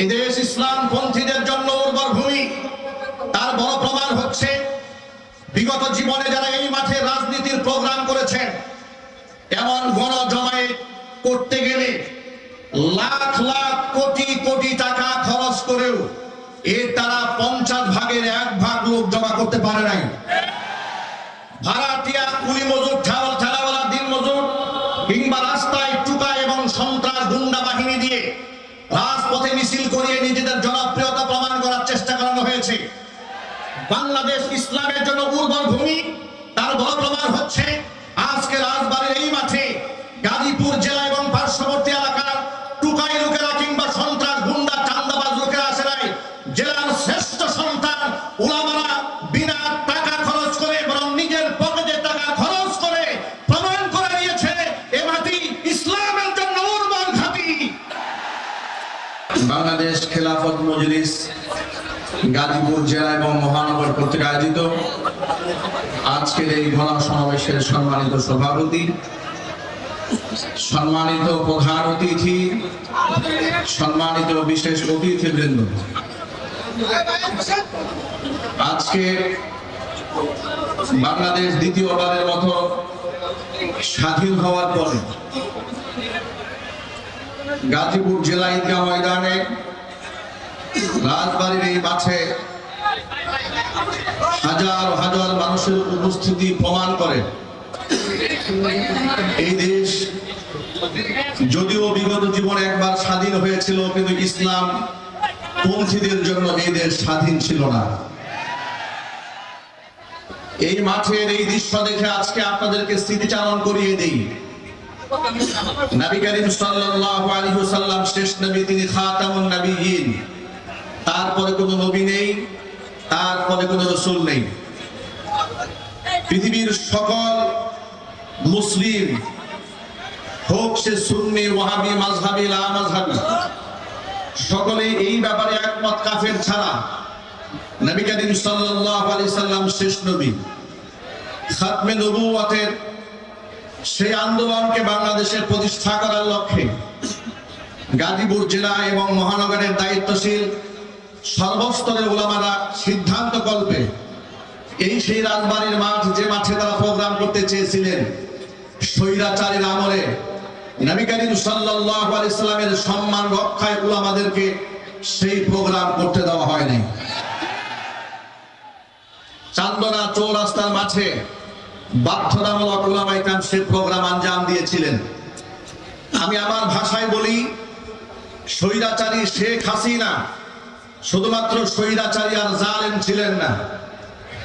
এই দেশ ইসলাম পন্থীদের জন্য উর্বর ভূমি। তার বড় প্রমাণ হচ্ছে, বিগত জীবনে যারা এই মাঠে রাজনীতির প্রোগ্রাম করেছেন এমন গণ জমায়েত করতে গেলে লাখ লাখ কোটি কোটি টাকা খরচ করেও এর তারা পঞ্চাশ ভাগের এক ভাগ লোক জমা করতে পারে নাই ভাড়াটিয়া কুলি মজুর ঠেলা ঠেলাওয়ালা দিন মজুর কিংবা রাস্তায় টুকা এবং সন্ত্রাস গুন্ডা বাহিনী দিয়ে রাজপথে মিছিল করিয়ে নিজেদের জনপ্রিয়তা প্রমাণ করার চেষ্টা করানো হয়েছে। বাংলাদেশ ইসলামের জন্য উর্বর ভূমি, তার বড় প্রমাণ হচ্ছে আজকে রাজবাড়ির এই মাঠে গাজীপুর জেলা এবং পার্শ্ববর্তী এলাকার টুকাই লোকেরা কিংবা সন্ত্রাস গুন্ডা চান্দাবাজ লোকেরা আসে নাই জেলার শ্রেষ্ঠ সন্তান ওলামারা বিনা টাকা খরচ করে বরং নিজের পকেটে টাকা খরচ করে প্রমাণ করে দিয়েছে এ মাটি ইসলামের জন্য উর্বর ঘাঁটি বাংলাদেশ খেলাফত মজলিস গাজীপুর জেলা এবং মহানগর কর্তৃক আয়োজিত। আজকের এই গণ সমাবেশের সম্মানিত সভাপতি, সম্মানিত প্রধান অতিথি, সম্মানিত বিশেষ অতিথিবৃন্দ। আজকে বাংলাদেশ দ্বিতীয়বারের মতো স্বাধীন হওয়ার পরে গাজীপুর জেলা ঈদগাহ ময়দানে রাজবাড়ির এই মাঠে হাজার হাজার মানুষের উপস্থিতি প্রমাণ করে। এই দেশ যদিও বিগত জীবনে একবার স্বাধীন হয়েছিল, কিন্তু ইসলাম পন্থীদের জন্য এই দেশ স্বাধীন ছিল না। এই মাঠের এই দৃশ্য দেখে আজকে আপনাদেরকে স্মৃতিচারণ করিয়ে দিই। নবী করিম সাল্লাল্লাহু আলাইহি ওয়াসাল্লাম, শেষ নবী তিনি খাতামুন নবিয়্যিন তারপরে কোনো নবী নেই, তারপরে কোনো রাসূল নেই। পৃথিবীর সকল মুসলিম, হোক সে সুন্নি, ওয়াহাবি, মাযহাবি, লা মাযহাবি সকলে এই ব্যাপারে একমত কাফের ছাড়া। নবী করিম সাল্লাল্লাহু আলাইহি সাল্লাম শেষ নবী। খাতমে নবুওয়াতের সেই আন্দোলনকে বাংলাদেশের প্রতিষ্ঠা করার লক্ষ্যে গাজীপুর জেলা এবং মহানগরের দায়িত্বশীল সর্বস্তরের ওলামারা সিদ্ধান্ত কল্পে এই সেই রাজবাড়ির মাঠ যে মাঠে তারা প্রোগ্রাম করতে চেয়েছিলেন, স্বৈরাচারীর আমলে নবী করিম সাল্লাল্লাহু আলাইহি সম্মান রক্ষায় ওলামাদেরকে সেই প্রোগ্রাম করতে দেওয়া হয়নি চান্দনা চৌরাস্তার মাঠে বাধ্যতামূলক প্রোগ্রাম আঞ্জাম দিয়েছিলেন। আমি আমার ভাষায় বলি, স্বৈরাচারী শেখ হাসিনা শুধুমাত্র স্বৈরাচারী আর ছিলেন না,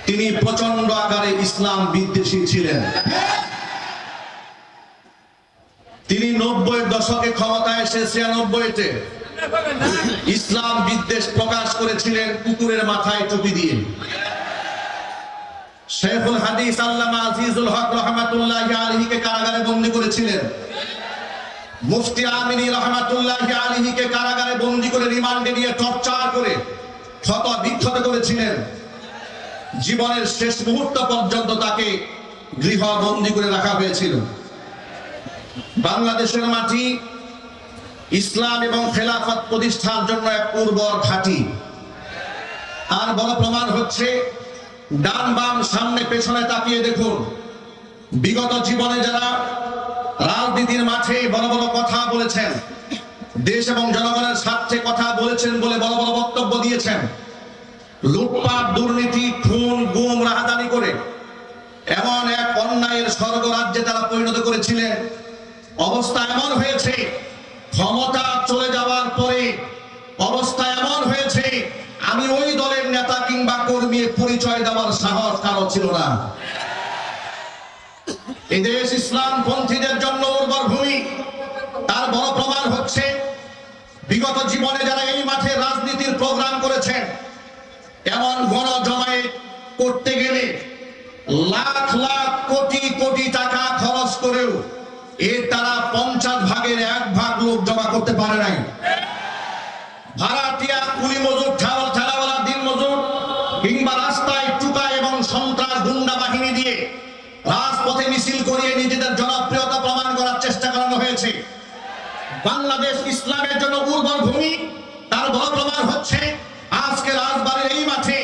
তিনি প্রচণ্ড আকারে ইসলাম বিদ্বেষী ছিলেন। তিনি নব্বই দশকে ক্ষমতায় এসে, ছিয়ানব্বইতে ইসলাম বিদ্বেষ প্রকাশ করেছিলেন কুকুরের মাথায় টুপি দিয়ে। শেখুল হাদিস আল্লামা আজিজুল হক রহমাতুল্লাহ আলহীকে কারাগারে বন্দী করেছিলেন। মুফতি আমিনী রহমাতুল্লাহ আলহীকে কারাগারে বন্দী করে রিমান্ডে নিয়ে টর্চার করে, ক্ষত বিক্ষত করেছিলেন। জীবনের শেষ মুহূর্ত পর্যন্ত তাকে গৃহ বন্দী করে রাখা হয়েছিল। বাংলাদেশের মাটি ইসলাম এবং খেলাফত প্রতিষ্ঠার জন্য এক উর্বর ঘাঁটি। আর বড় প্রমাণ হচ্ছে ডান বাম সামনে পেছনে তাকিয়ে দেখুন। বিগত জীবনে যারা রাজনীতির মাঠে বড় বড় কথা বলেছেন, দেশ এবং জনগণের স্বার্থে কথা বলেছেন বলে বড় বড় বক্তব্য দিয়েছেন, লুটপাট, দুর্নীতি, খুন, গুম, রাহাদানি করে এমন এক অন্যায়ের স্বর্গ রাজ্যে তারা পরিণত করেছিলেন। অবস্থা এমন হয়েছে, ক্ষমতা চলে যাওয়ার পরে আমি ওই দলের নেতা কিংবা কর্মী পরিচয় দেওয়ার সাহস কারও ছিল না। এই দেশ ইসলাম পন্থীদের জন্য উর্বর ভূমি। তার বড় প্রমাণ হচ্ছে, বিগত জীবনে যারা এই মাঠে রাজনীতির প্রোগ্রাম করেছেন এমন গণ জমায়েত করতে গেলে লাখ লাখ কোটি কোটি টাকা খরচ করেও এর তারা পঞ্চাশ ভাগের এক ভাগ লোক জমা করতে পারে নাই। বাহিনী দিয়ে রাজপথে মিছিল করিয়ে নিজেদের জনপ্রিয়তা প্রমাণ করার চেষ্টা করানো হয়েছে। বাংলাদেশ ইসলামের জন্য উর্বর ভূমি, তার বড় প্রমাণ হচ্ছে আজকে রাজবাড়ির এই মাঠে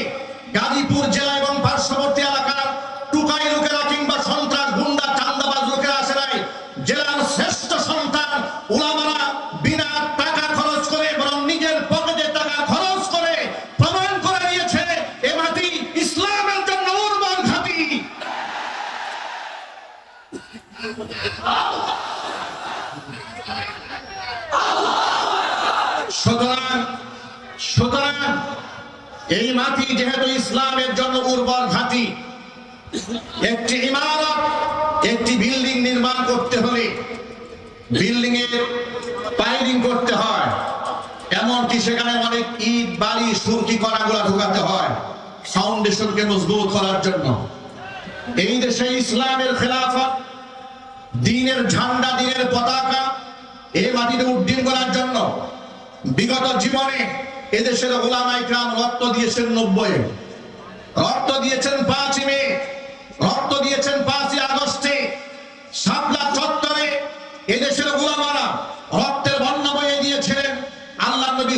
গাজীপুর জেলা এবং পার্শ্ববর্তী এলাকার টুকাই লোকেরা কিংবা সন্ত্রাস, গুন্ডা চান্দাবাজ লোকেরা আসে নাই। জেলার শ্রেষ্ঠ সন্তান ওলামা সুতরাং সুতরাং এই মাটি যেহেতু ইসলামের জন্য উর্বর ঘাটি, একটি ইমারত, একটি বিল্ডিং নির্মাণ করতে হলে বিল্ডিং এর পাইলিং করতে হয়। এমনকি সেখানে অনেক ইট বাড়ি সুরকি, কণাগুলা ঢুকাতে হয়, ফাউন্ডেশনকে মজবুত করার জন্য। এই দেশে ইসলামের খেলাফত দিনের ঝান্ডা, দিনের পতাকা এই মাটিতে উড্ডীন করার জন্য বিগত জীবনে এদেশের ওলামাই রক্ত দিয়েছেন নব্বই, রক্ত দিয়েছেন পাঁচই মে, রক্ত দিয়েছেন পাঁচই আগস্টে শাপলা চত্বরে এদেশের গোলামারা রক্তের বন্যা বয়ে দিয়েছিলেন আল্লাহ নবী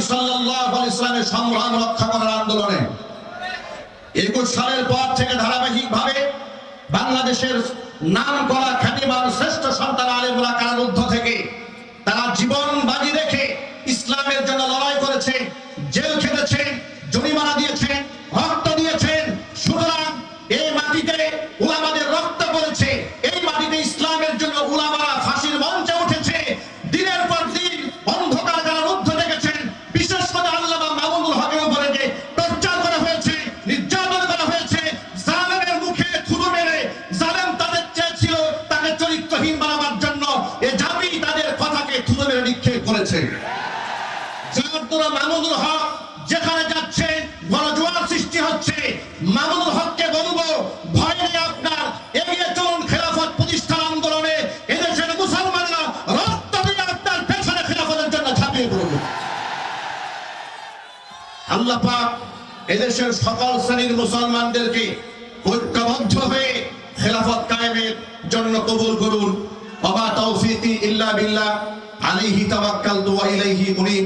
আলাইহি ইসলামের সংগ্রাম রক্ষা করার আন্দোলনে। একুশ সালের পর থেকে ধারাবাহিক ভাবে বাংলাদেশের নাম করা খ্যাতিমান শ্রেষ্ঠ সন্তান আলিমুলা কারারুদ্ধ মামুনুল হক, যেখানে যাচ্ছে গণজোয়ার সৃষ্টি হচ্ছে মামুনুল হককে বলব, ভয় নেই আপনার, এগিয়ে চলুন খেলাফত প্রতিষ্ঠান আন্দোলনে, এদেশের মুসলমানরা রক্ত দিয়ে আপনার পেছনে খেলাফতের জন্য ঝাঁপিয়ে পড়বে। আল্লাহ পাক এদেশের সকল শ্রেণির মুসলমানদেরকে ঐক্যবদ্ধ হয়ে খেলাফত কায়েমের জন্য কবুল করুন। বাবা তৌফিকি ইল্লা বিল্লাহ, আলাইহি তাওয়াক্কালতু ওয়া ইলাইহি উনীব